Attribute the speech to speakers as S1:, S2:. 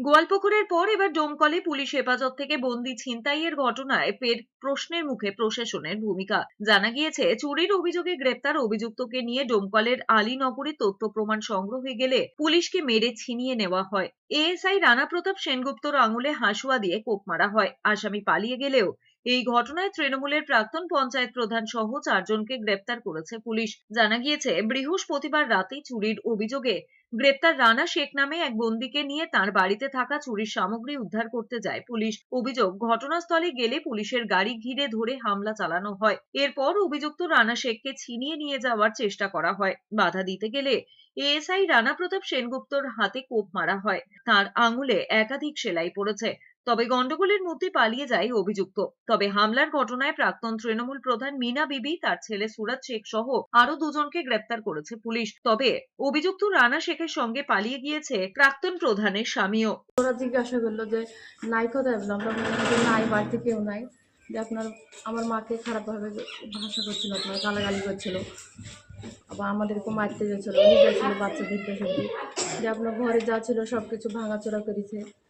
S1: গোয়ালপুকুরের পর এবার ডোমকলে পুলিশ হেফাজত থেকে বন্দি ছিনতাইয়ের ঘটনায় ফের প্রশ্নের মুখে প্রশাসনের ভূমিকা। জানা গিয়েছে, চুরির অভিযোগে গ্রেপ্তার অভিযুক্তকে নিয়ে ডোমকলের আলীনগরে তথ্য প্রমাণ সংগ্রহে গেলে পুলিশকে মেরে ছিনিয়ে নেওয়া হয়। এএসআই রানা প্রতাপ সেনগুপ্তর আঙুলে হাসুয়া দিয়ে কোপ মারা হয়। আসামি পালিয়ে গেলেও এই ঘটনায় তৃণমূলের প্রাক্তন পঞ্চায়েত প্রধান সহ চারজনকে গ্রেপ্তার করেছে পুলিশ। জানা গিয়েছে, বৃহস্পতিবার রাতে চুরির অভিযোগে গ্রেপ্তার রানা শেখ নামে এক বন্দীকে নিয়ে তার বাড়িতে থাকা চুরির সামগ্রী উদ্ধার করতে যায় পুলিশ। অভিযোগ, ঘটনাস্থলে গেলে পুলিশের গাড়ি ঘিরে ধরে হামলা চালানো হয়। এরপর অভিযুক্ত রানা শেখকে ছিনিয়ে নিয়ে যাওয়ার চেষ্টা করা হয়। বাধা দিতে গেলে এএসআই রানা প্রতাপ সেনগুপ্তর হাতে কোপ মারা হয়। তার আঙুলে একাধিক সেলাই পড়েছে। তবে গন্ডগোলের মধ্যে পালিয়ে যায় অভিযুক্ত। তবে হামলার ঘটনায় প্রাক্তন তৃণমূল প্রধান মিনা বিবি, তার ছেলে সুরজ শেখ সহ আরও দুজনকে গ্রেপ্তার করেছে পুলিশ। তবে অভিযুক্ত রানা শেখের সঙ্গে পালিয়ে গিয়েছে প্রাক্তন প্রধানের স্বামীও।
S2: ওরা জিজ্ঞাসা করল যে, নাই কোথায়? নাই, বাড়িতে কেউ নাই। যে আপনার, আমার মাকে খারাপভাবে ভাষা করছিল, আপনার গালাগালি করছিল। আবার আমাদেরকে মারতে গেছিল, নিয়ে গেছিল যে আপনার ঘরে যা ছিল সব কিছু ভাঙাচোরা করেছে।